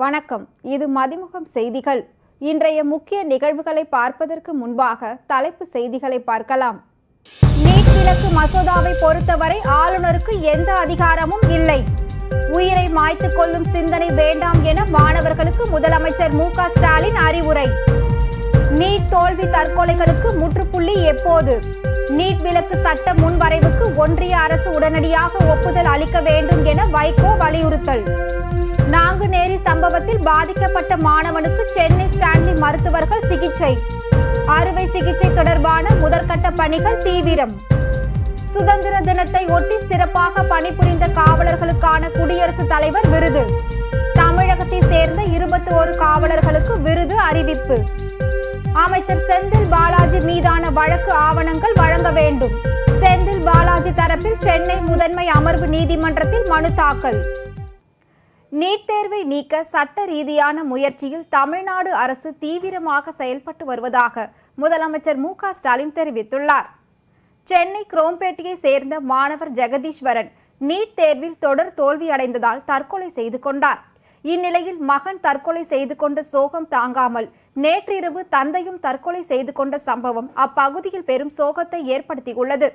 வணக்கம். இது மதிமுகம் செய்திகள். இன்றைய முக்கிய நிகழ்வுகளை பார்ப்பதற்கு முன்பாக தலைப்பு செய்திகளை பார்க்கலாம். நீட் கிழக்கு மசோதாவை பொறுத்தவரை ஆளுநருக்கு எந்த அதிகாரமும் இல்லை. உயிரை மாய்த்துக் கொள்ளும் சிந்தனை வேண்டாம் என மாணவர்களுக்கு முதலமைச்சர் மு ஸ்டாலின் அறிவுரை. நீட் தோல்வி தற்கொலைகளுக்கு முற்றுப்புள்ளி எப்போது? நீட் விலக்கு சட்ட முன்வரைவுக்கு ஒன்றிய அரசு உடனடியாக ஒப்புதல் அளிக்க வேண்டும் என வைகோ வலியுறுத்தல். நாங்குநேரி சம்பவத்தில் பாதிக்கப்பட்ட மாணவனுக்கு சென்னை ஸ்டான்லி மருத்துவர்கள் சிகிச்சை. அறுவை சிகிச்சை தொடர்பான முதற்கட்ட பணிகள் தீவிரம். சுதந்திர தினத்தை ஒட்டி சிறப்பாக பணிபுரிந்த காவலர்களுக்கான குடியரசுத் தலைவர் விருது. தமிழகத்தை சேர்ந்த இருபத்தி ஒரு காவலர்களுக்கு விருது அறிவிப்பு. அமைச்சர் செந்தில் பாலாஜி மீதான வழக்கு ஆவணங்கள் வழங்க வேண்டும். செந்தில் பாலாஜி தரப்பில் சென்னை முதன்மை அமர்வு நீதிமன்றத்தில் மனு தாக்கல். நீட் தேர்வை நீக்க சட்ட ரீதியான முயற்சியில் தமிழ்நாடு அரசு தீவிரமாக செயல்பட்டு வருவதாக முதலமைச்சர் மு க ஸ்டாலின் தெரிவித்துள்ளார். சென்னை குரோம்பேட்டையை சேர்ந்த மாணவர் ஜெகதீஸ்வரன் நீட் தேர்வில் தொடர் தோல்வியடைந்ததால் தற்கொலை செய்து கொண்டார். இந்நிலையில் மகன் தற்கொலை செய்து கொண்ட சோகம் தாங்காமல் நேற்றிரவு தந்தையும் தற்கொலை செய்து கொண்ட சம்பவம் அப்பகுதியில் பெரும் சோகத்தை ஏற்படுத்தியுள்ளது.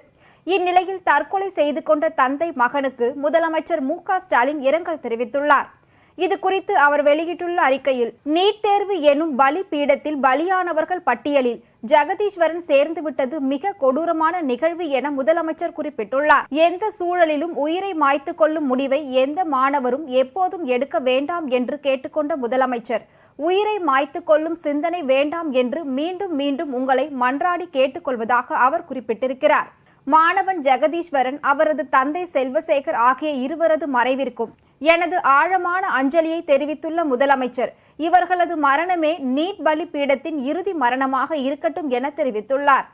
இந்நிலையில் தற்கொலை செய்து கொண்ட தந்தை மகனுக்கு முதலமைச்சர் மு ஸ்டாலின் இரங்கல் தெரிவித்துள்ளார். இது குறித்து அவர் வெளியிட்டுள்ள அறிக்கையில் நீட் தேர்வு எனும் பலி பீடத்தில் பலியானவர்கள் பட்டியலில் ஜெகதீஸ்வரன் சேர்ந்து விட்டது மிக கொடூரமான நிகழ்வு என முதலமைச்சர் குறிப்பிட்டுள்ளார். எந்த சூழலிலும் உயிரை மாய்த்து கொள்ளும் முடிவை எந்த மாணவரும் எப்போதும் எடுக்க வேண்டாம் என்று கேட்டுக்கொண்ட முதலமைச்சர் உயிரை மாய்த்து கொள்ளும் சிந்தனை வேண்டாம் என்று மீண்டும் மீண்டும் உங்களை மன்றாடி கேட்டுக்கொள்வதாக அவர் குறிப்பிட்டிருக்கிறார். மாணவன் ஜெகதீஸ்வரன் அவரது தந்தை செல்வசேகர் ஆகிய இருவரது மறைவிற்கும் எனது ஆழமான அஞ்சலியை தெரிவித்துள்ள முதலமைச்சர் இவர்களது மரணமே நீட் பலி பீடத்தின் இறுதி மரணமாக இருக்கட்டும் என தெரிவித்துள்ளார்.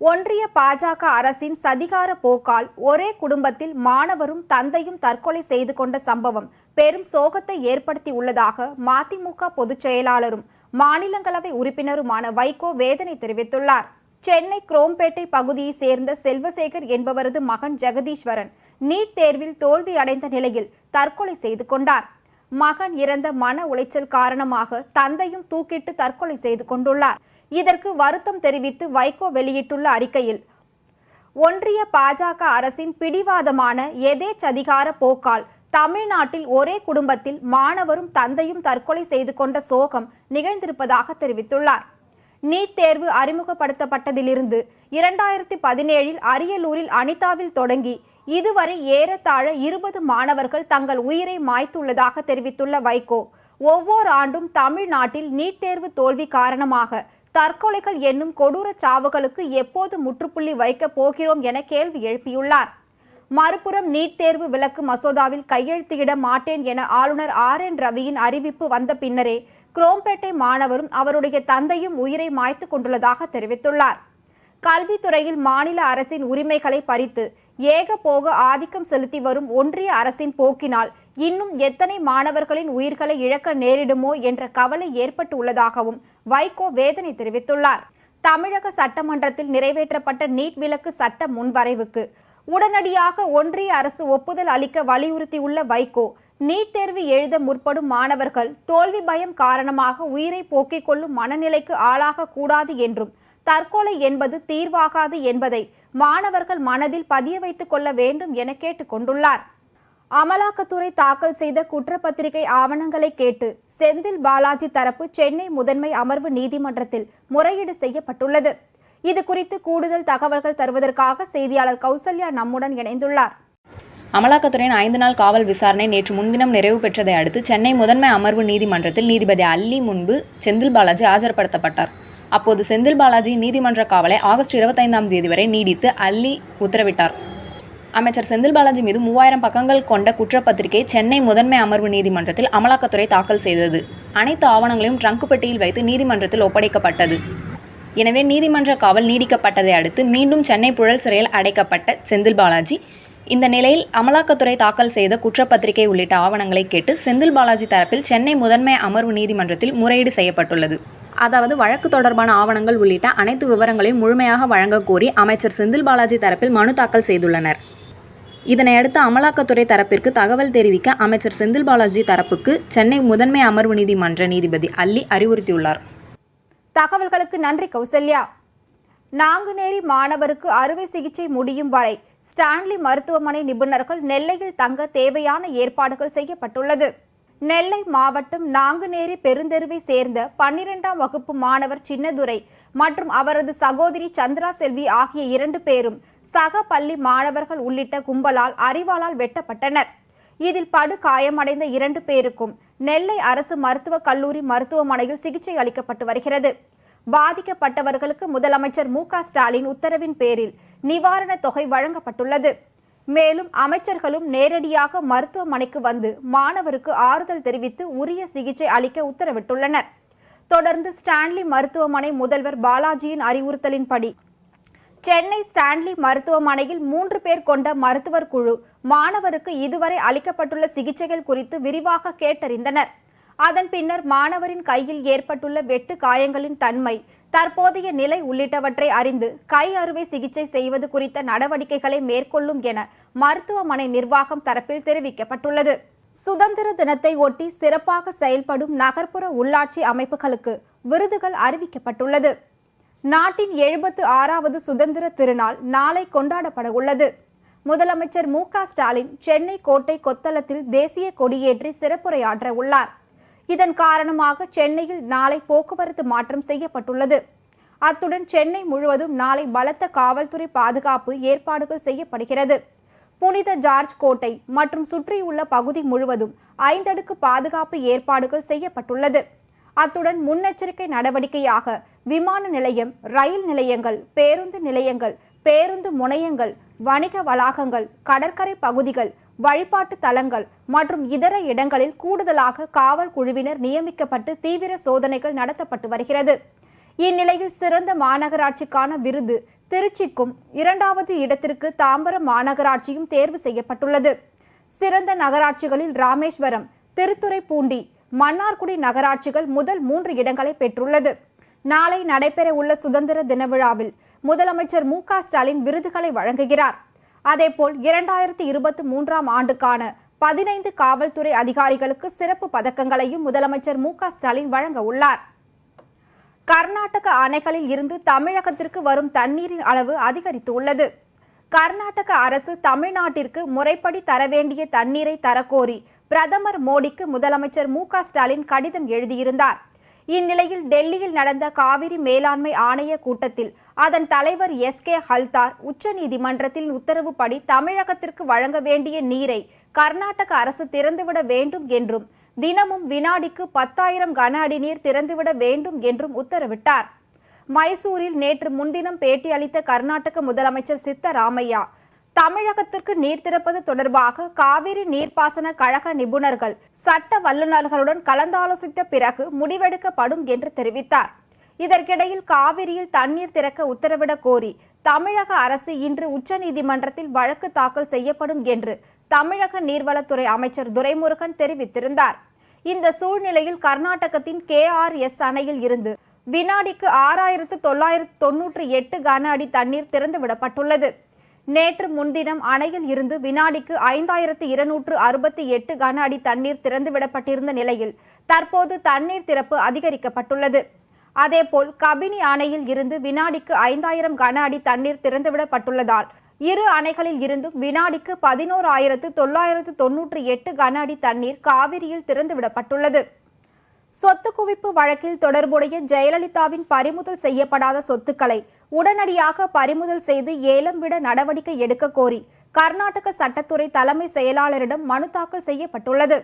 ஒன்றிய பாஜக அரசின் சதிகார போக்கால் ஒரே குடும்பத்தில் மாணவரும் தந்தையும் தற்கொலை செய்து கொண்ட சம்பவம் பெரும் சோகத்தை ஏற்படுத்தி உள்ளதாக மதிமுக பொதுச் செயலாளரும் மாநிலங்களவை உறுப்பினருமான வைகோ வேதனை தெரிவித்துள்ளார். சென்னை குரோம்பேட்டை பகுதியை சேர்ந்த செல்வசேகர் என்பவரது மகன் ஜெகதீஸ்வரன் நீட் தேர்வில் தோல்வி அடைந்த நிலையில் தற்கொலை செய்து கொண்டார். மகன் இறந்த மன உளைச்சல் காரணமாக தந்தையும் தூக்கிட்டு தற்கொலை செய்து கொண்டுள்ளார். இதற்கு வருத்தம் தெரிவித்து வைகோ வெளியிட்டுள்ள அறிக்கையில் ஒன்றிய பாஜக அரசின் பிடிவாதமான எதேச்சதிகார போக்கால் தமிழ்நாட்டில் ஒரே குடும்பத்தில் மாணவரும் தந்தையும் தற்கொலை செய்து கொண்ட சோகம் நிகழ்ந்திருப்பதாக தெரிவித்துள்ளார். நீட் தேர்வு அறிமுகப்படுத்தப்பட்டதிலிருந்து இரண்டாயிரத்தி பதினேழில் அரியலூரில் அனிதாவில் தொடங்கி இதுவரை ஏறத்தாழ இருபது மாணவர்கள் தங்கள் உயிரை மாய்த்துள்ளதாக தெரிவித்துள்ள வைகோ ஒவ்வொரு ஆண்டும் தமிழ்நாட்டில் நீட் தேர்வு தோல்வி காரணமாக தற்கொலைகள் என்னும் கொடூர சாவுகளுக்கு எப்போது முற்றுப்புள்ளி வைக்கப் போகிறோம் என கேள்வி எழுப்பியுள்ளார். மறுபுறம் நீட் தேர்வு விலக்கு மசோதாவில் கையெழுத்திட மாட்டேன் என ஆளுநர் ஆர் என் ரவியின் அறிவிப்பு வந்த பின்னரே குரோம்பேட்டை மாணவரும் அவருடைய தந்தையும் உயிரை மாய்த்து கொண்டுள்ளதாக தெரிவித்துள்ளார். கல்வித்துறையில் மாநில அரசின் உரிமைகளை பறித்து ஏக போக ஆதிக்கம் செலுத்தி வரும் ஒன்றிய அரசின் போக்கினால் இன்னும் எத்தனை மாணவர்களின் உயிர்களை இழக்க நேரிடுமோ என்ற கவலை ஏற்பட்டு உள்ளதாகவும் வைகோ வேதனை தெரிவித்துள்ளார். தமிழக சட்டமன்றத்தில் நிறைவேற்றப்பட்ட நீட் விலக்கு சட்ட முன்வரைவுக்கு உடனடியாக ஒன்றிய அரசு ஒப்புதல் அளிக்க வலியுறுத்தியுள்ள வைகோ நீட் தேர்வு எழுத முற்படும் மாணவர்கள் தோல்வி பயம் காரணமாக உயிரை போக்கிக் கொள்ளும் மனநிலைக்கு ஆளாக கூடாது என்றும் தற்கொலை என்பது தீர்வாகாது என்பதை மாணவர்கள் மனதில் பதிய வைத்துக் கொள்ள வேண்டும் என கேட்டுக்கொண்டுள்ளார் அமலாக்கத்துறை தாக்கல் செய்த குற்றப்பத்திரிகை ஆவணங்களை கேட்டு செந்தில் பாலாஜி தரப்பு சென்னை முதன்மை அமர்வு நீதிமன்றத்தில் முறையீடு செய்யப்பட்டுள்ளது. இது குறித்து கூடுதல் தகவல்கள் தருவதற்காக செய்தியாளர் கௌசல்யா நம்முடன் இணைந்துள்ளார். அமலாக்கத்துறையின் ஐந்து நாள் காவல் விசாரணை நேற்று முன்தினம் நிறைவு பெற்றதை அடுத்து சென்னை முதன்மை அமர்வு நீதிமன்றத்தில் நீதிபதி அல்லி முன்பு செந்தில் பாலாஜி ஆஜர்படுத்தப்பட்டார். அப்போது செந்தில் பாலாஜி நீதிமன்ற காவலை ஆகஸ்ட் இருபத்தைந்தாம் தேதி வரை நீடித்து அல்லி உத்தரவிட்டார். அமைச்சர் செந்தில் பாலாஜி மீது மூவாயிரம் பக்கங்கள் கொண்ட குற்றப்பத்திரிகை சென்னை முதன்மை அமர்வு நீதிமன்றத்தில் அமலாக்கத்துறை தாக்கல் செய்தது. அனைத்து ஆவணங்களையும் ட்ரங்கு பெட்டியில் வைத்து நீதிமன்றத்தில் ஒப்படைக்கப்பட்டது. எனவே நீதிமன்ற காவல் நீடிக்கப்பட்டதை அடுத்து மீண்டும் சென்னை புழல் சிறையில் அடைக்கப்பட்ட செந்தில் பாலாஜி இந்த நிலையில் அமலாக்கத்துறை தாக்கல் செய்த குற்றப்பத்திரிகை உள்ளிட்ட ஆவணங்களை கேட்டு செந்தில் பாலாஜி தரப்பில் சென்னை முதன்மை அமர்வு நீதிமன்றத்தில் முறையீடு செய்யப்பட்டுள்ளது. அதாவது வழக்கு தொடர்பான ஆவணங்கள் உள்ளிட்ட அனைத்து விவரங்களையும் முழுமையாக வழங்கக் கோரி அமைச்சர் செந்தில் பாலாஜி தரப்பில் மனு தாக்கல் செய்துள்ளனர். இதனையடுத்து அமலாக்கத்துறை தரப்பிற்கு தகவல் தெரிவிக்க அமைச்சர் செந்தில் பாலாஜி தரப்புக்கு சென்னை முதன்மை அமர்வு நீதிமன்ற நீதிபதி அல்லி அறிவுறுத்தியுள்ளார். தகவல்களுக்கு நன்றி கௌசல்யா. நாங்குநேரி மாணவருக்கு அறுவை சிகிச்சை முடியும் வரை ஸ்டான்லி மருத்துவமனை நிபுணர்கள் நெல்லையில் தங்க தேவையான ஏற்பாடுகள் செய்யப்பட்டுள்ளது. நெல்லை மாவட்டம் நாங்குநேரி பெருந்தெருவை சேர்ந்த பன்னிரெண்டாம் வகுப்பு மாணவர் சின்னதுரை மற்றும் அவரது சகோதரி சந்திரா செல்வி ஆகிய இரண்டு பேரும் சக பள்ளி மாணவர்கள் உள்ளிட்ட கும்பலால் அறிவாளால் வெட்டப்பட்டனர். இதில் படு காயமடைந்த இரண்டு பேருக்கும் நெல்லை அரசு மருத்துவக் கல்லூரி மருத்துவமனையில் சிகிச்சை அளிக்கப்பட்டு வருகிறது. பாதிக்கப்பட்டவர்களுக்கு முதலமைச்சர் மு ஸ்டாலின் உத்தரவின் பேரில் நிவாரணத் தொகை வழங்கப்பட்டுள்ளது. மேலும் அமைச்சர்களும் நேரடியாக மருத்துவமனைக்கு வந்து மாணவருக்கு ஆறுதல் தெரிவித்து உரிய சிகிச்சை அளிக்க உத்தரவிட்டுள்ளனர். தொடர்ந்து ஸ்டான்லி மருத்துவமனை முதல்வர் பாலாஜியின் அறிவுறுத்தலின்படி சென்னை ஸ்டான்லி மருத்துவமனையில் மூன்று பேர் கொண்ட மருத்துவர் குழு மாணவருக்கு இதுவரை அளிக்கப்பட்டுள்ள சிகிச்சைகள் குறித்து விரிவாக கேட்டறிந்தனர். அதன் பின்னர் மாணவரின் கையில் ஏற்பட்டுள்ள வெட்டு காயங்களின் தன்மை தற்போதைய நிலை உள்ளிட்டவற்றை அறிந்து கை அறுவை சிகிச்சை செய்வது குறித்த நடவடிக்கைகளை மேற்கொள்ளும் என மருத்துவமனை நிர்வாகம் தரப்பில் தெரிவிக்கப்பட்டுள்ளது. சுதந்திர தினத்தை ஒட்டி சிறப்பாக செயல்படும் நகர்ப்புற உள்ளாட்சி அமைப்புகளுக்கு விருதுகள் அறிவிக்கப்பட்டுள்ளது. நாட்டின் எழுபத்து ஆறாவது சுதந்திர திருநாள் நாளை கொண்டாடப்பட உள்ளது. முதலமைச்சர் மு க ஸ்டாலின் சென்னை கோட்டை கொத்தளத்தில் தேசிய கொடியேற்றி சிறப்புரையாற்ற உள்ளார். இதன் காரணமாக சென்னையில் நாளை போக்குவரத்து மாற்றம் செய்யப்பட்டுள்ளது. அத்துடன் சென்னை முழுவதும் நாளை பலத்த காவல்துறை பாதுகாப்பு ஏற்பாடுகள் செய்யப்படுகிறது. புனித ஜார்ஜ் கோட்டை மற்றும் சுற்றியுள்ள பகுதி முழுவதும் ஐந்தடுக்கு பாதுகாப்பு ஏற்பாடுகள் செய்யப்பட்டுள்ளது. அத்துடன் முன்னெச்சரிக்கை நடவடிக்கையாக விமான நிலையம் ரயில் நிலையங்கள் பேருந்து நிலையங்கள் பேருந்து முனையங்கள் வணிக வளாகங்கள் கடற்கரை பகுதிகள் வழிபாட்டு தலங்கள் மற்றும் இதர இடங்களில் கூடுதலாக காவல் குழுவினர் நியமிக்கப்பட்டு தீவிர சோதனைகள் நடத்தப்பட்டு வருகிறது. இந்நிலையில் சிறந்த மாநகராட்சிக்கான விருது திருச்சிக்கும் இரண்டாவது இடத்திற்கு தாம்பரம் மாநகராட்சியும் தேர்வு செய்யப்பட்டுள்ளது. சிறந்த நகராட்சிகளில் ராமேஸ்வரம் திருத்துறைப்பூண்டி மன்னார்குடி நகராட்சிகள் முதல் மூன்று இடங்களை பெற்றுள்ளது. நாளை நடைபெற உள்ள சுதந்திர தின விழாவில் முதலமைச்சர் மு ஸ்டாலின் விருதுகளை வழங்குகிறார். அதேபோல் இரண்டாயிரத்தி இருபத்தி மூன்றாம் ஆண்டுக்கான பதினைந்து காவல்துறை அதிகாரிகளுக்கு சிறப்பு பதக்கங்களையும் முதலமைச்சர் மு ஸ்டாலின் வழங்க உள்ளார். கர்நாடக அணைகளில் இருந்து தமிழகத்திற்கு வரும் தண்ணீரின் அளவு அதிகரித்துள்ளது கர்நாடக அரசு தமிழ்நாட்டிற்கு முறைப்படி தர வேண்டிய தண்ணீரை தரக்கோரி பிரதமர் மோடிக்கு முதலமைச்சர் மு ஸ்டாலின் கடிதம் எழுதியிருந்தார். இந்நிலையில் டெல்லியில் நடந்த காவிரி மேலாண்மை ஆணைய கூட்டத்தில் அதன் தலைவர் எஸ் கே ஹல்தார் உச்சநீதிமன்றத்தின் உத்தரவுப்படி தமிழகத்திற்கு வழங்க வேண்டிய நீரை கர்நாடக அரசு திறந்துவிட வேண்டும் என்றும் தினமும் வினாடிக்கு பத்தாயிரம் கன அடி நீர் திறந்துவிட வேண்டும் என்றும் உத்தரவிட்டார். மைசூரில் நேற்று முன்தினம் பேட்டியளித்த கர்நாடக முதலமைச்சர் சித்தராமையா தமிழகத்திற்கு நீர் திறப்பது தொடர்பாக காவிரி நீர்ப்பாசன கழக நிபுணர்கள் சட்ட வல்லுநர்களுடன் கலந்தாலோசித்த பிறகு முடிவெடுக்கப்படும் என்று தெரிவித்தார். இதற்கிடையில் காவிரியில் தண்ணீர் திறக்க உத்தரவிடக் கோரி தமிழக அரசு இன்று உச்சநீதிமன்றத்தில் வழக்கு தாக்கல் செய்யப்படும் என்று தமிழக நீர்வளத்துறை அமைச்சர் துரைமுருகன் தெரிவித்திருந்தார். இந்த சூழ்நிலையில் கர்நாடகத்தின் கேஆர்எஸ் அணையில் இருந்து வினாடிக்கு ஆறாயிரத்து தொள்ளாயிரத்து தொன்னூற்றி எட்டு கன அடி தண்ணீர் திறந்துவிடப்பட்டுள்ளது. நேற்று முன்தினம் அணையில் இருந்து வினாடிக்கு ஐந்தாயிரத்து இருநூற்று அறுபத்தி எட்டு கன அடி தண்ணீர் திறந்துவிடப்பட்டிருந்த நிலையில் தற்போது தண்ணீர் திறப்பு அதிகரிக்கப்பட்டுள்ளது. அதேபோல் கபினி அணையில் இருந்து வினாடிக்கு ஐந்தாயிரம் கன அடி தண்ணீர் திறந்துவிடப்பட்டுள்ளதால் இரு அணைகளில் இருந்தும் வினாடிக்கு பதினோரு ஆயிரத்து தொள்ளாயிரத்து தொன்னூற்றி எட்டு கன அடி தண்ணீர் காவிரியில் திறந்துவிடப்பட்டுள்ளது. சொத்து குவிப்பு வழக்கில் தொடர்புடைய ஜெயலலிதாவின் பறிமுதல் செய்யப்படாத சொத்துக்களை உடனடியாக பறிமுதல் செய்து ஏலம் விட நடவடிக்கை எடுக்க கோரி கர்நாடக சட்டத்துறை தலைமை செயலாளரிடம் மனு தாக்கல் செய்யப்பட்டுள்ளது.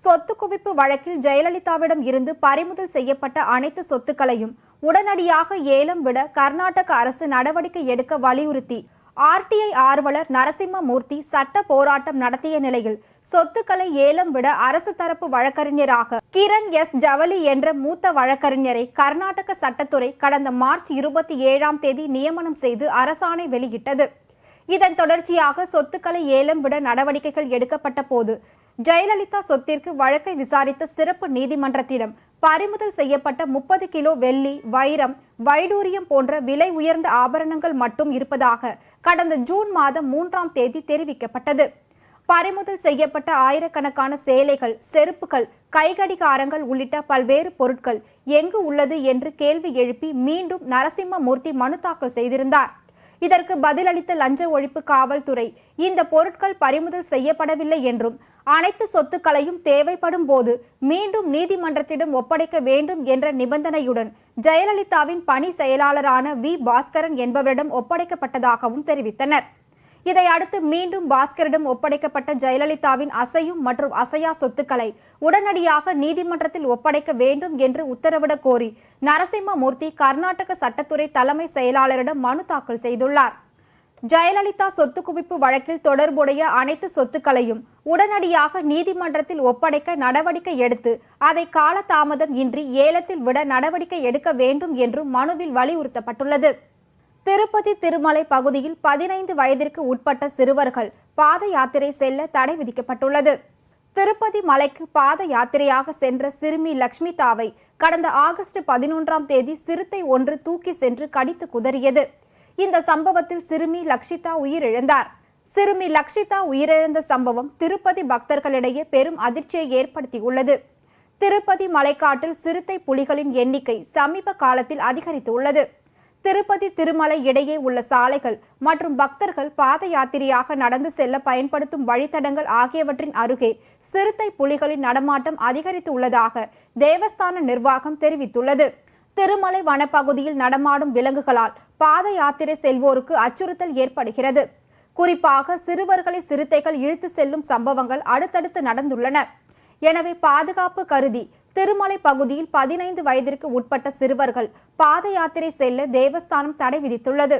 சொத்து குவிப்பு வழக்கில் ஜெயலலிதாவிடம் இருந்து பறிமுதல் செய்யப்பட்ட அனைத்து சொத்துக்களையும் உடனடியாக ஏலம் விட கர்நாடக அரசு நடவடிக்கை எடுக்க வலியுறுத்தி ஆர்டிஐ ஆர்வலர் நரசிம்மமூர்த்தி சட்ட போராட்டம் நடத்திய நிலையில் சொத்துக்களை ஏலம் விட அரசு தரப்பு வழக்கறிஞராக கிரண் எஸ். ஜவலி என்ற மூத்த வழக்கறிஞரை கர்நாடக சட்டத்துறை கடந்த மார்ச் இருபத்தி ஏழாம் தேதி நியமனம் செய்து அரசாணை வெளியிட்டது. இதன் தொடர்ச்சியாக சொத்துக்களை ஏலம் விட நடவடிக்கைகள் எடுக்கப்பட்ட போது ஜெயலலிதா சொத்திற்கு வழக்கை விசாரித்த சிறப்பு நீதிமன்றத்திடம் பறிமுதல் செய்யப்பட்ட முப்பது கிலோ வெள்ளி வைரம் வைடூரியம் போன்ற விலை உயர்ந்த ஆபரணங்கள் மட்டும் இருப்பதாக கடந்த ஜூன் மாதம் மூன்றாம் தேதி தெரிவிக்கப்பட்டது. பறிமுதல் செய்யப்பட்ட ஆயிரக்கணக்கான சேலைகள் செருப்புகள் கைகடிகாரங்கள் உள்ளிட்ட பல்வேறு பொருட்கள் எங்கு உள்ளது என்று கேள்வி எழுப்பி மீண்டும் நரசிம்மமூர்த்தி மனு தாக்கல் செய்திருந்தார். இதற்கு பதிலளித்த லஞ்ச ஒழிப்பு காவல்துறை இந்த பொருட்கள் பறிமுதல் செய்யப்படவில்லை என்றும் அனைத்து சொத்துக்களையும் தேவைப்படும் போது மீண்டும் நீதிமன்றத்திடம் ஒப்படைக்க வேண்டும் என்ற நிபந்தனையுடன் ஜெயலலிதாவின் பணி செயலாளரான வி. பாஸ்கரன் என்பவரிடம் ஒப்படைக்கப்பட்டதாகவும் தெரிவித்தனர். இதை அடுத்து மீண்டும் பாஸ்கரிடம் ஒப்படைக்கப்பட்ட ஜெயலலிதாவின் அசையும் மற்றும் அசையா சொத்துக்களை உடனடியாக நீதிமன்றத்தில் ஒப்படைக்க வேண்டும் என்று உத்தரவிடக் கோரி நரசிம்மமூர்த்தி கர்நாடக சட்டத்துறை தலைமை செயலாளரிடம் மனு தாக்கல் செய்துள்ளார். ஜெயலலிதா சொத்து குவிப்பு வழக்கில் தொடர்புடைய அனைத்து சொத்துக்களையும் உடனடியாக நீதிமன்றத்தில் ஒப்படைக்க நடவடிக்கை எடுத்து அதை காலதாமதம் இன்றி ஏலத்தில் விட நடவடிக்கை எடுக்க வேண்டும் என்றும் மனுவில் வலியுறுத்தப்பட்டுள்ளது. திருப்பதி திருமலை பகுதியில் பதினைந்து வயதிற்கு உட்பட்ட சிறுவர்கள் பாத யாத்திரை செல்ல தடை விதிக்கப்பட்டுள்ளது. திருப்பதி மலைக்கு பாத யாத்திரையாக சென்ற சிறுமி லக்ஷ்மிதாவை கடந்த ஆகஸ்ட் பதினொன்றாம் தேதி சிறுத்தை ஒன்று தூக்கி சென்று கடித்து குதறியது. இந்த சம்பவத்தில் சிறுமி லக்ஷிதா உயிரிழந்தார். சிறுமி லக்ஷிதா உயிரிழந்த சம்பவம் திருப்பதி பக்தர்களிடையே பெரும் அதிர்ச்சியை ஏற்படுத்தியுள்ளது. திருப்பதி மலைக்காட்டில் சிறுத்தை புலிகளின் எண்ணிக்கை சமீப காலத்தில் அதிகரித்துள்ளது. திருப்பதி திருமலை இடையே உள்ள சாலைகள் மற்றும் பக்தர்கள் பாத யாத்திரையாக நடந்து செல்ல பயன்படுத்தும் வழித்தடங்கள் ஆகியவற்றின் அருகே சிறுத்தை புலிகளின் நடமாட்டம் அதிகரித்து உள்ளதாக தேவஸ்தான நிர்வாகம் தெரிவித்துள்ளது. திருமலை வனப்பகுதியில் நடமாடும் விலங்குகளால் பாத யாத்திரை செல்வோருக்கு அச்சுறுத்தல் ஏற்படுகிறது. குறிப்பாக சிறுவர்களை சிறுத்தைகள் இழுத்து செல்லும் சம்பவங்கள் அடுத்தடுத்து நடந்துள்ளன. எனவே பாதுகாப்பு கருதி திருமலை பகுதியில் பதினைந்து வயதிற்கு உட்பட்ட சிறுவர்கள் பாத யாத்திரை செல்ல தேவஸ்தானம் தடை விதித்துள்ளது.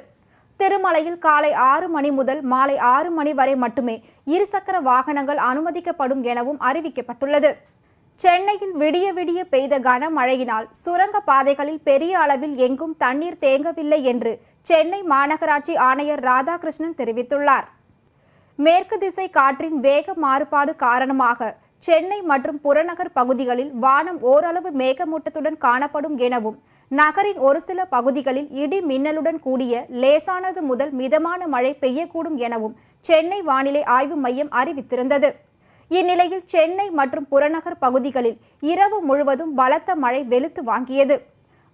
திருமலையில் காலை ஆறு மணி முதல் மாலை ஆறு மணி வரை மட்டுமே இருசக்கர வாகனங்கள் அனுமதிக்கப்படும் எனவும் அறிவிக்கப்பட்டுள்ளது. சென்னையில் விடிய விடிய பெய்த கனமழையினால் சுரங்க பாதைகளில் பெரிய அளவில் எங்கும் தண்ணீர் தேங்கவில்லை என்று சென்னை மாநகராட்சி ஆணையர் ராதாகிருஷ்ணன் தெரிவித்துள்ளார். மேற்கு திசை காற்றின் வேக மாறுபாடு காரணமாக சென்னை மற்றும் புறநகர் பகுதிகளில் வானம் ஓரளவு மேகமூட்டத்துடன் காணப்படும் எனவும் நகரின் ஒரு சில பகுதிகளில் இடி மின்னலுடன் கூடிய லேசானது முதல் மிதமான மழை பெய்யக்கூடும் எனவும் சென்னை வானிலை ஆய்வு மையம் அறிவித்திருந்தது. இந்நிலையில் சென்னை மற்றும் புறநகர் பகுதிகளில் இரவு முழுவதும் பலத்த மழை வெளுத்து வாங்கியது.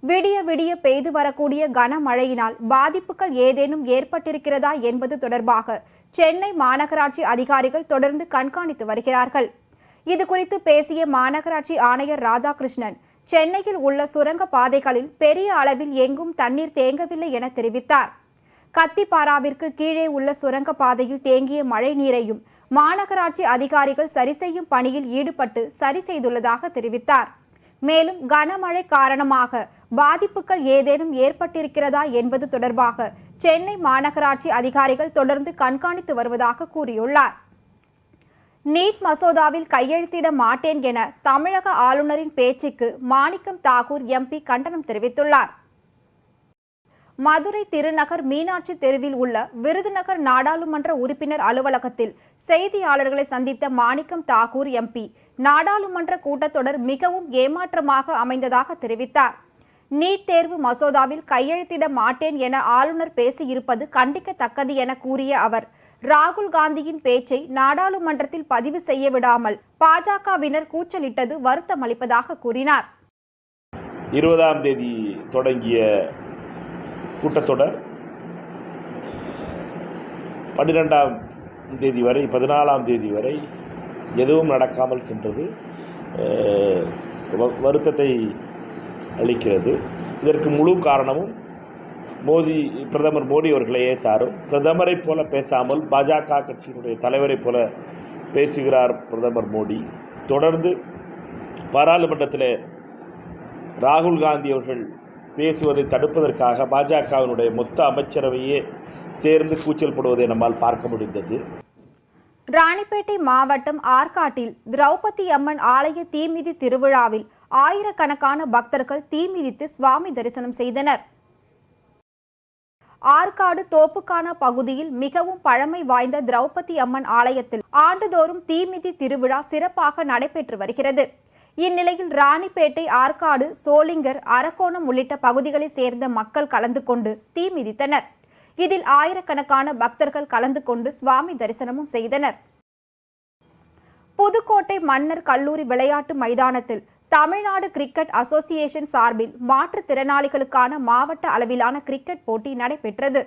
விடிய விடிய பெய்து வரக்கூடிய கனமழையினால் பாதிப்புகள் ஏதேனும் ஏற்பட்டிருக்கிறதா என்பது தொடர்பாக சென்னை மாநகராட்சி அதிகாரிகள் தொடர்ந்து கண்காணித்து வருகிறார்கள். இது குறித்து பேசிய மாநகராட்சி ஆணையர் ராதாகிருஷ்ணன் சென்னையில் உள்ள சுரங்க பாதைகளில் பெரிய அளவில் எங்கும் தண்ணீர் தேங்கவில்லை என தெரிவித்தார். கத்திப்பாராவிற்கு கீழே உள்ள சுரங்க பாதையில் தேங்கிய மழை நீரையும் மாநகராட்சி அதிகாரிகள் சரி செய்யும் பணியில் ஈடுபட்டு சரி செய்துள்ளதாக தெரிவித்தார். மேலும் கனமழை காரணமாக பாதிப்புகள் ஏதேனும் ஏற்பட்டிருக்கிறதா என்பது தொடர்பாக சென்னை மாநகராட்சி அதிகாரிகள் தொடர்ந்து கண்காணித்து வருவதாக கூறியுள்ளார். நீட் மசோதாவில் கையெழுத்திட மாட்டேன் என தமிழக ஆளுநரின் பேச்சுக்கு மாணிக்கம் தாகூர் எம்பி கண்டனம் தெரிவித்துள்ளார். மதுரை திருநகர் மீனாட்சி தெருவில் உள்ள விருதுநகர் நாடாளுமன்ற உறுப்பினர் அலுவலகத்தில் செய்தியாளர்களை சந்தித்த மாணிக்கம் தாகூர் எம்பி நாடாளுமன்ற கூட்டத்தொடர் மிகவும் ஏமாற்றமாக அமைந்ததாக தெரிவித்தார். நீட் தேர்வு மசோதாவில் கையெழுத்திட மாட்டேன் என ஆளுநர் பேசியிருப்பது கண்டிக்கத்தக்கது என கூறிய அவர் ராகுல் காந்தியின் பேச்சை நாடாளுமன்றத்தில் பதிவு செய்ய விடாமல் பாஜகவினர் கூச்சலிட்டது வருத்தம் அளிப்பதாக கூறினார். இருபதாம் தேதி தொடங்கிய கூட்டத்தொடர் பன்னிரெண்டாம் தேதி வரை பதினாலாம் தேதி வரை எதுவும் நடக்காமல் சென்றது. வருத்தத்தை அளிக்கிறது. இதற்கு முழு காரணமும் மோடி பிரதமர் மோடி அவர்களையே சாரும் பிரதமரைப் போல பேசாமல் பாஜக கட்சியினுடைய தலைவரைப் போல பேசுகிறார் பிரதமர் மோடி. தொடர்ந்து பாராளுமன்றத்தில் ராகுல் காந்தி அவர்கள் பேசுவதை தடுப்பதற்காக பாஜகவினுடைய மொத்த அமைச்சரவையே சேர்ந்து கூச்சல் போடுவதை நம்மால் பார்க்க முடிந்தது. ராணிப்பேட்டை மாவட்டம் ஆற்காட்டில் திரௌபதி அம்மன் ஆலய தீமிதி திருவிழாவில் ஆயிரக்கணக்கான பக்தர்கள் தீமிதித்து சுவாமி தரிசனம் செய்தனர். ஆற்காடு தோப்புக்கான பகுதியில் மிகவும் பழமை வாய்ந்த திரௌபதி அம்மன் ஆலயத்தில் ஆண்டுதோறும் தீமிதி திருவிழா சிறப்பாக நடைபெற்று வருகிறது. இந்நிலையில் ராணிப்பேட்டை ஆற்காடு சோளிங்கர் அரக்கோணம் உள்ளிட்ட பகுதிகளைச் சேர்ந்த மக்கள் கலந்து கொண்டு தீ மிதித்தனர். இதில் ஆயிரக்கணக்கான பக்தர்கள் கலந்து கொண்டு சுவாமி தரிசனமும் செய்தனர். புதுக்கோட்டை மன்னர் கல்லூரி விளையாட்டு மைதானத்தில் தமிழ்நாடு கிரிக்கெட் அசோசியேஷன் சார்பில் மாற்றுத்திறனாளிகளுக்கான மாவட்ட அளவிலான கிரிக்கெட் போட்டி நடைபெற்றது.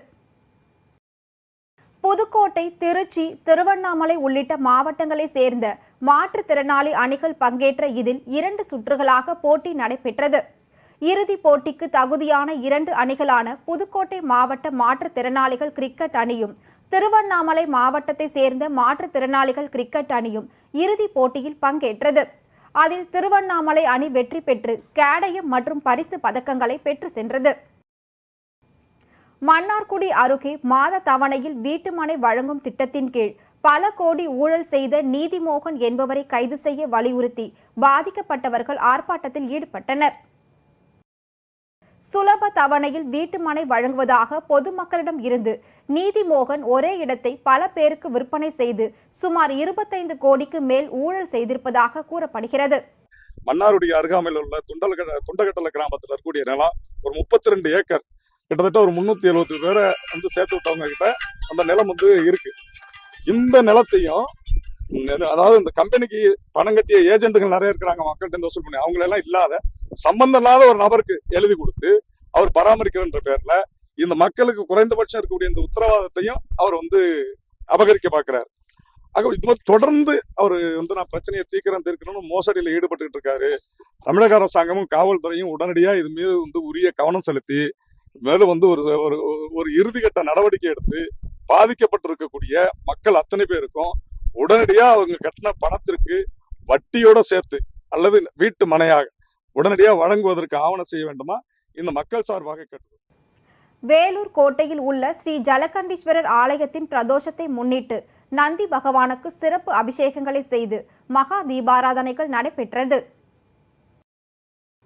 புதுக்கோட்டை திருச்சி திருவண்ணாமலை உள்ளிட்ட மாவட்டங்களைச் சேர்ந்த மாற்றுத்திறனாளி அணிகள் பங்கேற்ற இதில் இரண்டு சுற்றுகளாக போட்டி நடைபெற்றது. இறுதிப் போட்டிக்கு தகுதியான இரண்டு அணிகளான புதுக்கோட்டை மாவட்ட மாற்றுத்திறனாளிகள் கிரிக்கெட் அணியும் திருவண்ணாமலை மாவட்டத்தை சேர்ந்த மாற்றுத்திறனாளிகள் கிரிக்கெட் அணியும் இறுதிப் போட்டியில் பங்கேற்றது. அதில் திருவண்ணாமலை அணி வெற்றி பெற்று கேடயம் மற்றும் பரிசு பதக்கங்களை பெற்று சென்றது. மன்னார்குடி அருகே மாத தவணையில் வீட்டுமனை வழங்கும் திட்டத்தின் கீழ் பல கோடி ஊழல் செய்த நீதிமோகன் என்பவரை கைது செய்ய வலியுறுத்தி பாதிக்கப்பட்டவர்கள் ஆர்ப்பாட்டத்தில் ஈடுபட்டனர். சுலப தவணையில் வீட்டு மனை வழங்குவதாக பொதுமக்களிடம் இருந்து நீதிமோகன் ஒரே இடத்தை பல பேருக்கு விற்பனை செய்து சுமார் இருபத்தைந்து கோடிக்கு மேல் ஊழல் செய்திருப்பதாக கூறப்படுகிறது. மன்னாருடைய அருகாமையில் உள்ள துண்டல்கட துண்டகட்டல கிராமத்தில் இருக்கக்கூடிய நிலம் ஒரு முப்பத்தி ரெண்டு ஏக்கர். கிட்டத்தட்ட ஒரு முந்நூற்றி எழுபத்தி பேரை வந்து சேர்த்து விட்டவங்க கிட்ட அந்த நிலம் வந்து இருக்கு. இந்த நிலத்தையும் அதாவது இந்த கம்பெனிக்கு பணம் கட்டிய ஏஜென்ட்டுகள் நிறைய இருக்கிறாங்க மக்கள்கிட்ட வசூல் பண்ணி. அவங்களெல்லாம் இல்லாத சம்பந்தம் இல்லாத ஒரு நபருக்கு எழுதி கொடுத்து அவர் பராமரிக்கிறன்ற பேர்ல இந்த மக்களுக்கு குறைந்தபட்சம் இருக்கக்கூடிய இந்த உத்தரவாதத்தையும் அவர் வந்து அபகரிக்க பார்க்கிறார். ஆக இது மாதிரி தொடர்ந்து அவர் வந்து நான் பிரச்சனையை தீக்கிரம் தீர்க்கணும்னு மோசடியில் ஈடுபட்டுக்கிட்டு இருக்காரு. தமிழக அரசாங்கமும் காவல்துறையும் உடனடியாக இது மீது வந்து உரிய கவனம் செலுத்தி மேலும் வந்து ஒரு ஒரு ஒரு இறுதிக்கட்ட நடவடிக்கை எடுத்து பாதிக்கப்பட்டிருக்கக்கூடிய மக்கள் அத்தனை பேருக்கும் உடனடியாக அவங்க கட்டின பணத்திற்கு வட்டியோட சேர்த்து அல்லது வீட்டு மனையாக உடனடியாக வழங்குவதற்கு ஆவணம் செய்ய வேண்டுமா? இந்த மக்கள் சார்பாக கேட்டு வேலூர் கோட்டையில் உள்ள ஸ்ரீ ஜலகண்டீஸ்வரர் ஆலயத்தின் பிரதோஷத்தை முன்னிட்டு நந்தி பகவானுக்கு சிறப்பு அபிஷேகங்களை செய்து மகா தீபாராதனைகள் நடைபெற்றது.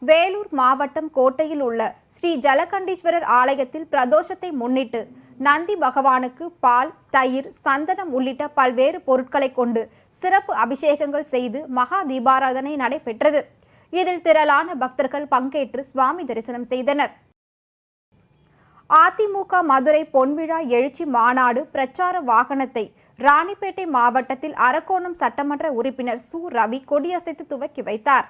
வேலூர் மாவட்டம் கோட்டையில் உள்ள ஸ்ரீ ஜலகண்டீஸ்வரர் ஆலயத்தில் பிரதோஷத்தை முன்னிட்டு நந்தி பகவானுக்கு பால் தயிர் சந்தனம் உள்ளிட்ட பல்வேறு பொருட்களை கொண்டு சிறப்பு அபிஷேகங்கள் செய்து மகா தீபாராதனை நடைபெற்றது. இதில் திரளான பக்தர்கள் பங்கேற்று சுவாமி தரிசனம் செய்தனர். அதிமுக மதுரை பொன்விழா எழுச்சி மாநாடு பிரச்சார வாகனத்தை ராணிப்பேட்டை மாவட்டத்தில் அரக்கோணம் சட்டமன்ற உறுப்பினர் சு. ரவி கொடியசைத்து துவக்கி வைத்தார்.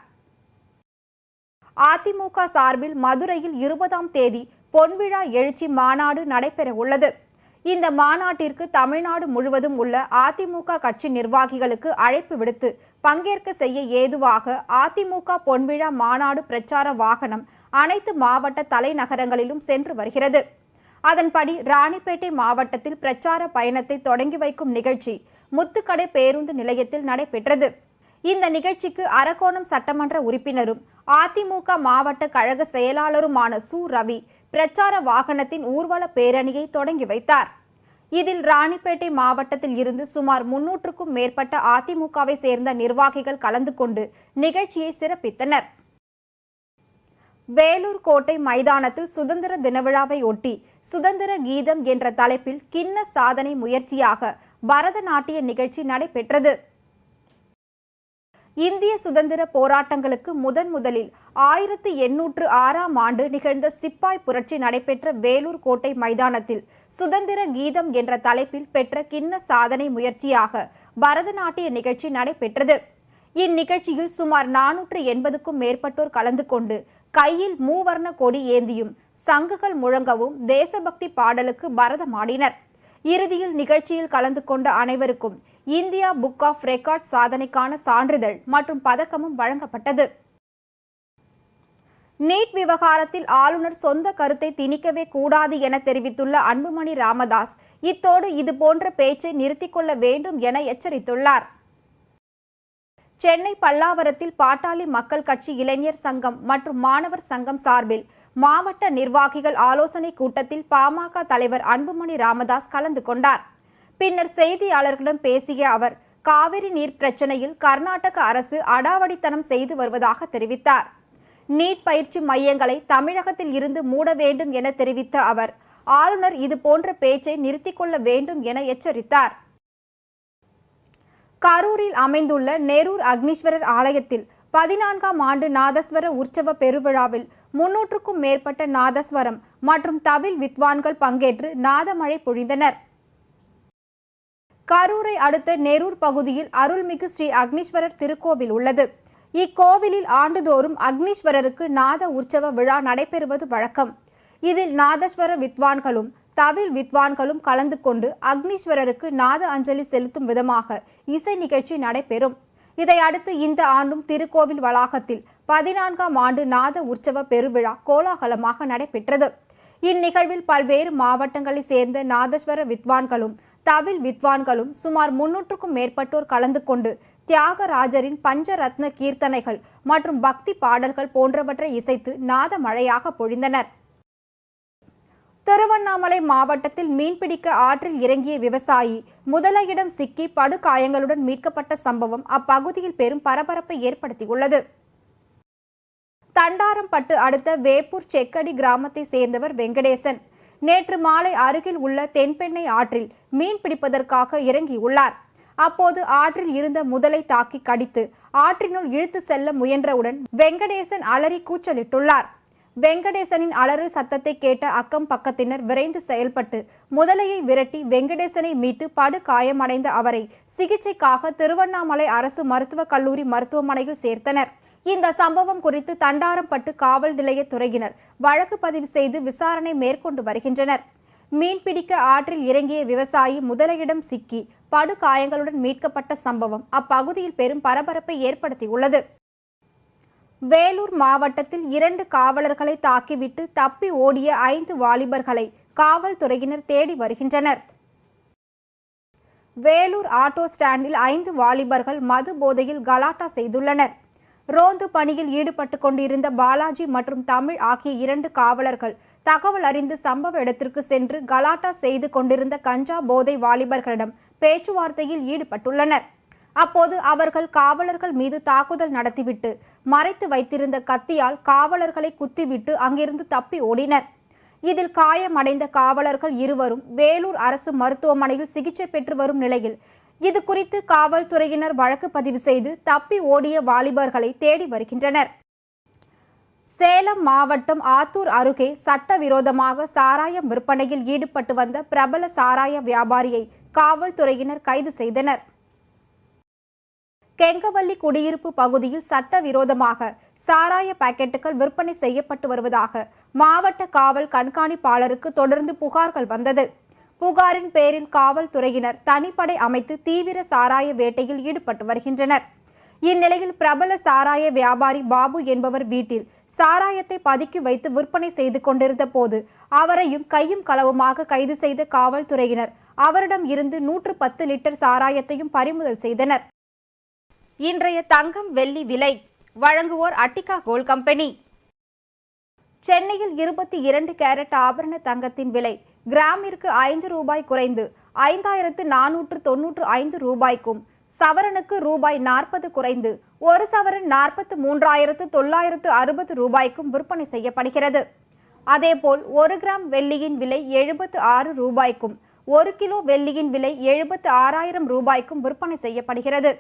அதிமுக சார்பில் மதுரையில் இருபதாம் தேதி பொன்விழா எழுச்சி மாநாடு நடைபெற உள்ளது இந்த மாநாட்டிற்கு தமிழ்நாடு முழுவதும் உள்ள அதிமுக கட்சி நிர்வாகிகளுக்கு அழைப்பு விடுத்து பங்கேற்க செய்ய ஏதுவாக அதிமுக பொன்விழா மாநாடு பிரச்சார வாகனம் அனைத்து மாவட்ட தலைநகரங்களிலும் சென்று வருகிறது. அதன்படி ராணிப்பேட்டை மாவட்டத்தில் பிரச்சார பயணத்தை தொடங்கி வைக்கும் நிகழ்ச்சி முத்துக்கடை பேருந்து நிலையத்தில் நடைபெற்றது. இந்த நிகழ்ச்சிக்கு அரக்கோணம் சட்டமன்ற உறுப்பினரும் அதிமுக மாவட்ட கழக செயலாளருமான சு. ரவி பிரச்சார வாகனத்தின் ஊர்வல பேரணியை தொடங்கி வைத்தார். இதில் ராணிப்பேட்டை மாவட்டத்தில் இருந்து சுமார் முன்னூற்றுக்கும் மேற்பட்ட அதிமுகவை சேர்ந்த நிர்வாகிகள் கலந்து கொண்டு நிகழ்ச்சியை சிறப்பித்தனர். வேலூர் கோட்டை மைதானத்தில் சுதந்திர தினவிழாவை ஒட்டி சுதந்திர கீதம் என்ற தலைப்பில் கிண்ண சாதனை முயற்சியாக பரதநாட்டிய நிகழ்ச்சி நடைபெற்றது. இந்திய சுதந்திர போராட்டங்களுக்கு முதன் முதலில் ஆயிரத்தி எண்ணூற்று ஆறாம் ஆண்டு நிகழ்ந்த சிப்பாய் புரட்சி நடைபெற்ற வேலூர் கோட்டை மைதானத்தில் சுதந்திர கீதம் என்ற தலைப்பில் பெற்ற கிண்ண சாதனை முயற்சியாக பரதநாட்டிய நிகழ்ச்சி நடைபெற்றது. இந்நிகழ்ச்சியில் சுமார் நானூற்று எண்பதுக்கும் மேற்பட்டோர் கலந்து கொண்டு கையில் மூவர்ண கொடி ஏந்தியும் சங்குகள் முழங்கவும் தேசபக்தி பாடலுக்கு பரதமாடினர். இறுதியில் நிகழ்ச்சியில் கலந்து கொண்ட அனைவருக்கும் இந்தியா புக் ஆஃப் ரெக்கார்ட் சாதனைக்கான சான்றிதழ் மற்றும் பதக்கமும் வழங்கப்பட்டது. நீட் விவகாரத்தில் ஆளுநர் சொந்த கருத்தை திணிக்கவே கூடாது என தெரிவித்துள்ள அன்புமணி ராமதாஸ் இத்தோடு இதுபோன்ற பேச்சை நிறுத்திக் கொள்ள வேண்டும் என எச்சரித்துள்ளார். சென்னை பல்லாவரத்தில் பாட்டாளி மக்கள் கட்சி இளைஞர் சங்கம் மற்றும் மாணவர் சங்கம் சார்பில் மாவட்ட நிர்வாகிகள் ஆலோசனை கூட்டத்தில் பாமக தலைவர் அன்புமணி ராமதாஸ் கலந்து கொண்டார். பின்னர் செய்தியாளர்களிடம் பேசிய அவர் காவிரி நீர் பிரச்சனையில் கர்நாடக அரசு அடாவடித்தனம் செய்து வருவதாக தெரிவித்தார். நீட் பயிற்சி மையங்களை தமிழகத்தில் இருந்து மூட வேண்டும் என தெரிவித்த அவர் ஆளுநர் இது போன்ற பேச்சை நிறுத்திக் கொள்ள வேண்டும் என எச்சரித்தார். கரூரில் அமைந்துள்ள நேரூர் அக்னீஸ்வரர் ஆலயத்தில் பதினான்காம் ஆண்டு நாதஸ்வர உற்சவ பெருவிழாவில் முன்னூற்றுக்கும் மேற்பட்ட நாதஸ்வரம் மற்றும் தவில் வித்வான்கள் பங்கேற்று நாதமழை பொழிந்தனர். கரூரை அடுத்த நெரூர் பகுதியில் அருள்மிகு ஸ்ரீ அக்னீஸ்வரர் திருக்கோவில் உள்ளது. இக்கோவிலில் ஆண்டுதோறும் அக்னீஸ்வரருக்கு நாத உற்சவ விழா நடைபெறுவது வழக்கம். இதில் நாதஸ்வர வித்வான்களும் தவில் வித்வான்களும் கலந்து கொண்டு அக்னீஸ்வரருக்கு நாத அஞ்சலி செலுத்தும் விதமாக இசை நிகழ்ச்சி நடைபெறும். இதை அடுத்து இந்த ஆண்டும் திருக்கோவில் வளாகத்தில் பதினான்காம் ஆண்டு நாத உற்சவ பெருவிழா கோலாகலமாக நடைபெற்றது. இந்நிகழ்வில் பல்வேறு மாவட்டங்களைச் சேர்ந்த நாதஸ்வர வித்வான்களும் தவில் வித்வான்களும் சுமார் முன்னூற்றுக்கும் மேற்பட்டோர் கலந்து கொண்டு தியாகராஜரின் பஞ்சரத்ன கீர்த்தனைகள் மற்றும் பக்தி பாடல்கள் போன்றவற்றை இசைத்து நாத மழையாக பொழிந்தனர். திருவண்ணாமலை மாவட்டத்தில் மீன்பிடிக்க ஆற்றில் இறங்கிய விவசாயி முதலையிடம் சிக்கி படுகாயங்களுடன் மீட்கப்பட்ட சம்பவம் அப்பகுதியில் பெரும் பரபரப்பை ஏற்படுத்தியுள்ளது. தண்டாரம்பட்டு அடுத்த வேப்பூர் செக்கடி கிராமத்தை சேர்ந்தவர் வெங்கடேசன். நேற்று மாலை அருகில் உள்ள தென்பெண்ணை ஆற்றில் மீன் பிடிப்பதற்காக இறங்கியுள்ளார். அப்போது ஆற்றில் இருந்த முதலை தாக்கி கடித்து ஆற்றினுள் இழுத்து செல்ல முயன்றவுடன் வெங்கடேசன் அலறி கூச்சலிட்டுள்ளார். வெங்கடேசனின் அலறல் சத்தத்தை கேட்ட அக்கம் பக்கத்தினர் விரைந்து செயல்பட்டு முதலையை விரட்டி வெங்கடேசனை மீட்டு படு காயமடைந்த அவரை சிகிச்சைக்காக திருவண்ணாமலை அரசு மருத்துவக் கல்லூரி மருத்துவமனையில் சேர்த்தனர். இந்த சம்பவம் குறித்து தண்டாரம்பட்டு காவல் நிலைய துறையினர் வழக்கு பதிவு செய்து விசாரணை மேற்கொண்டு வருகின்றனர். மீன்பிடிக்க ஆற்றில் இறங்கிய விவசாயி முதலையிடம் சிக்கி படுகாயங்களுடன் மீட்கப்பட்ட சம்பவம் அப்பகுதியில் பெரும் பரபரப்பை ஏற்படுத்தியுள்ளது. வேலூர் மாவட்டத்தில் இரண்டு காவலர்களை தாக்கிவிட்டு தப்பி ஓடிய ஐந்து வாலிபர்களை காவல்துறையினர் தேடி வருகின்றனர். வேலூர் ஆட்டோ ஸ்டாண்டில் ஐந்து வாலிபர்கள் மது போதையில் கலாட்டா செய்துள்ளனர். ரோந்து பணியில் ஈடுபட்டு கொண்டிருந்த பாலாஜி மற்றும் தமிழ் ஆகிய இரண்டு காவலர்கள் தகவல் அறிந்து சம்பவ இடத்திற்கு சென்று கலாட்டா செய்து கொண்டிருந்த கஞ்சா போதை வாலிபர்களிடம் பேச்சுவார்த்தையில் ஈடுபட்டுள்ளனர். அப்போது அவர்கள் காவலர்கள் மீது தாக்குதல் நடத்திவிட்டு மறைத்து வைத்திருந்த கத்தியால் காவலர்களை குத்திவிட்டு அங்கிருந்து தப்பி ஓடினர். இதில் காயமடைந்த காவலர்கள் இருவரும் வேலூர் அரசு மருத்துவமனையில் சிகிச்சை பெற்று வரும் நிலையில் இது குறித்து காவல்துறையினர் வழக்கு பதிவு செய்து தப்பி ஓடிய வாலிபர்களை தேடி வருகின்றனர். சேலம் மாவட்டம் ஆத்தூர் அருகே சட்டவிரோதமாக சாராயம் விற்பனையில் ஈடுபட்டு வந்த பிரபல சாராய வியாபாரியை காவல்துறையினர் கைது செய்தனர். கெங்கவல்லி குடியிருப்பு பகுதியில் சட்டவிரோதமாக சாராய பாக்கெட்டுகள் விற்பனை செய்யப்பட்டு வருவதாக மாவட்ட காவல் கண்காணிப்பாளருக்கு தொடர்ந்து புகார்கள் வந்தது. புகாரின் பேரில் காவல்துறையினர் தனிப்படை அமைத்து தீவிர சாராய வேட்டையில் ஈடுபட்டு வருகின்றனர். இந்நிலையில் பிரபல சாராய வியாபாரி பாபு என்பவர் வீட்டில் சாராயத்தை பதுக்கி வைத்து விற்பனை செய்து கொண்டிருந்த போது அவரையும் கையும் களவுமாக கைது செய்த காவல்துறையினர் அவரிடம் இருந்து நூற்று பத்து லிட்டர் சாராயத்தையும் பறிமுதல் செய்தனர். இன்றைய தங்கம் வெள்ளி விலை வழங்குவோர் அட்டிகா கோல் கம்பெனி. சென்னையில் இருபத்தி இரண்டு கேரட் ஆபரண தங்கத்தின் விலை கிராமிற்கு ஐந்து ரூபாய் குறைந்து ஐந்தாயிரத்து நானூற்று தொன்னூற்று ஐந்து ரூபாய்க்கும் சவரனுக்கு ரூபாய் நாற்பது குறைந்து ஒரு சவரன் நாற்பத்து மூன்றாயிரத்து தொள்ளாயிரத்து அறுபது ரூபாய்க்கும் விற்பனை செய்யப்படுகிறது. அதேபோல் ஒரு கிராம் வெள்ளியின் விலை எழுபத்து ஆறு ரூபாய்க்கும் ஒரு கிலோ வெள்ளியின் விலை எழுபத்து ஆறாயிரம் ரூபாய்க்கும் விற்பனை செய்யப்படுகிறது.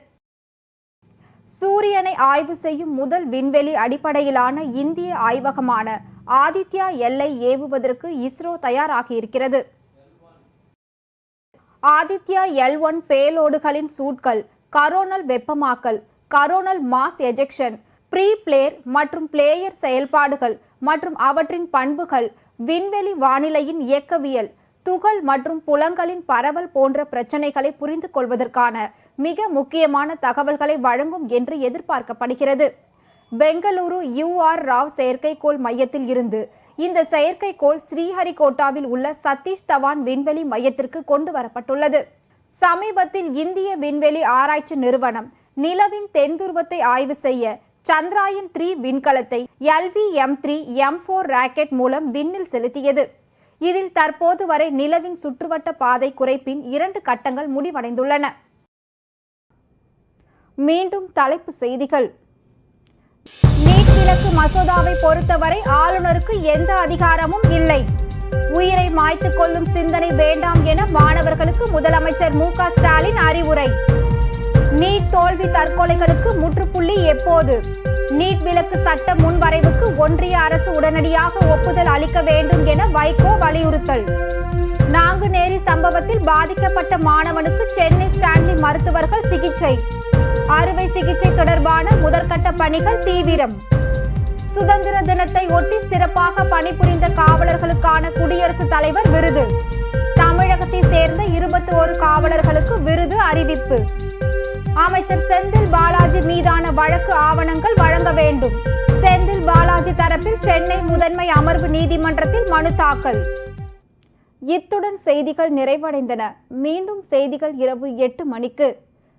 சூரியனை ஆய்வு செய்யும் முதல் விண்வெளி அடிப்படையிலான இந்திய ஆய்வகமான ஆதித்யா எல்லை ஏவுவதற்கு இஸ்ரோ தயாராகியிருக்கிறது. ஆதித்யா எல் ஒன் பேலோடுகளின் சூட்கள் கரோனல் வெப்பமாக்கல் coronal mass ejection pre flare மற்றும் பிளேயர் செயல்பாடுகள் மற்றும் அவற்றின் பண்புகள் விண்வெளி வானிலையின் இயக்கவியல் துகள் மற்றும் புலங்களின் பரவல் போன்ற பிரச்சனைகளை புரிந்து கொள்வதற்கான மிக முக்கியமான தகவல்களை வழங்கும் என்று எதிர்பார்க்கப்படுகிறது. பெங்களூரு யுஆர் ராவ் செயற்கைக்கோள் மையத்தில் இருந்து. இந்த செயற்கைக்கோள் ஸ்ரீஹரிகோட்டாவில் உள்ள சதீஷ் தவான் விண்வெளி மையத்திற்கு கொண்டு வரப்பட்டுள்ளது. சமீபத்தில் இந்திய விண்வெளி ஆராய்ச்சி நிறுவனம் நிலவின் தென்துருவத்தை ஆய்வு செய்ய சந்திராயன் த்ரீ விண்கலத்தை LV M three M four rocket மூலம் விண்ணில் செலுத்தியது. இதில் தற்போது வரை நிலவின் சுற்றுவட்ட பாதை குறைப்பின் இரண்டு கட்டங்கள் முடிவடைந்துள்ளன. மீண்டும் தலைப்பு செய்திகள். நீட் விலக்கு மசோதாவை பொறுத்தவரை ஆளுநருக்கு எந்த அதிகாரமும் இல்லை. உயிரை மாய்த்துக் கொள்ளும் சிந்தனை வேண்டாம் என மாணவர்களுக்கு முதலமைச்சர் மு ஸ்டாலின் அறிவுரை. நீட் தோல்வி தற்கொலைகளுக்கு முற்றுப்புள்ளி எப்போது? நீட் விலக்கு சட்ட முன்வரைவுக்கு ஒன்றிய அரசு உடனடியாக ஒப்புதல் அளிக்க வேண்டும் என வைகோ வலியுறுத்தல். நாங்குநேரி சம்பவத்தில் பாதிக்கப்பட்ட மாணவனுக்கு சென்னை ஸ்டான்லி மருத்துவர்கள் சிகிச்சை. அறுவை சிகிச்சை தொடர்பான முதற்கட்ட பணிகள் தீவிரம். சுதந்திர தினத்தை ஒட்டி சிறப்பாக பணிபுரிந்த காவலர்களுக்கான குடியரசுத் தலைவர் விருது. தமிழகத்தை சேர்ந்த இருபத்தி ஓரு காவலர்களுக்கு விருது அறிவிப்பு. அமைச்சர் செந்தில் பாலாஜி மீதான வழக்கு ஆவணங்கள் வழங்க வேண்டும். செந்தில் பாலாஜி தரப்பில் சென்னை முதன்மை அமர்வு நீதிமன்றத்தில் மனு தாக்கல். இத்துடன் செய்திகள் நிறைவடைந்தன. மீண்டும் செய்திகள் இரவு எட்டு மணிக்கு.